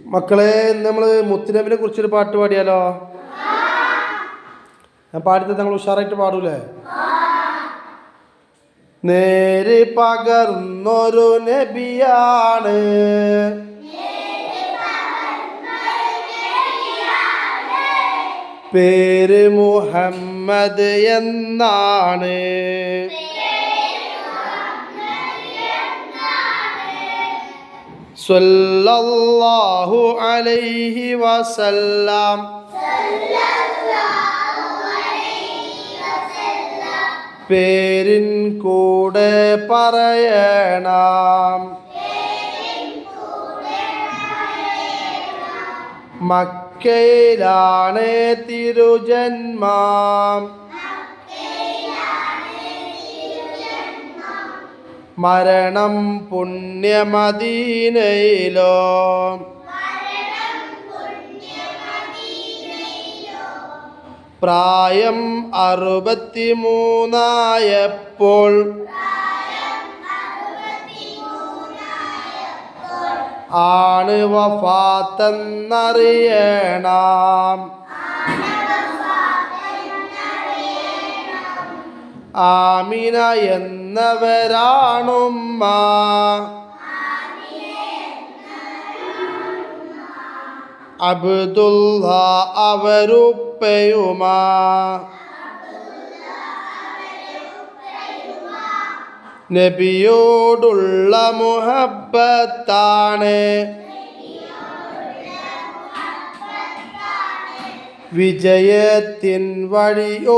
മക്കളെ നമ്മൾ മുത്തുനബിനെ കുറിച്ചൊരു പാട്ട് പാടിയാലോ? ഞാൻ പാടിയത് നിങ്ങൾ ഉഷാറായിട്ട് പാടൂലേ? നേര് പകർന്നൊരു നബിയാണ്. പേര് മുഹമ്മദ് എന്നാണ്. സ്വല്ലല്ലാഹു അലൈഹി വസല്ലം. പേരിൻ കൂടെ പറയണം. മക്കയിലാണ് തിരുജന്മം. മരണം പുണ്യമദീനയിലോ? പ്രായം അറുപത്തിമൂന്നായപ്പോൾ ആണ് വഫാത്തെന്നറിയണം. ആമിന എന്നവരാണുമ്മ. അബ്ദുല്ല അവരുപ്പയുമാ. നബിയോടുള്ള മുഹബത്താണ് വിജയത്തിൻ വഴിയോർക്കേണം.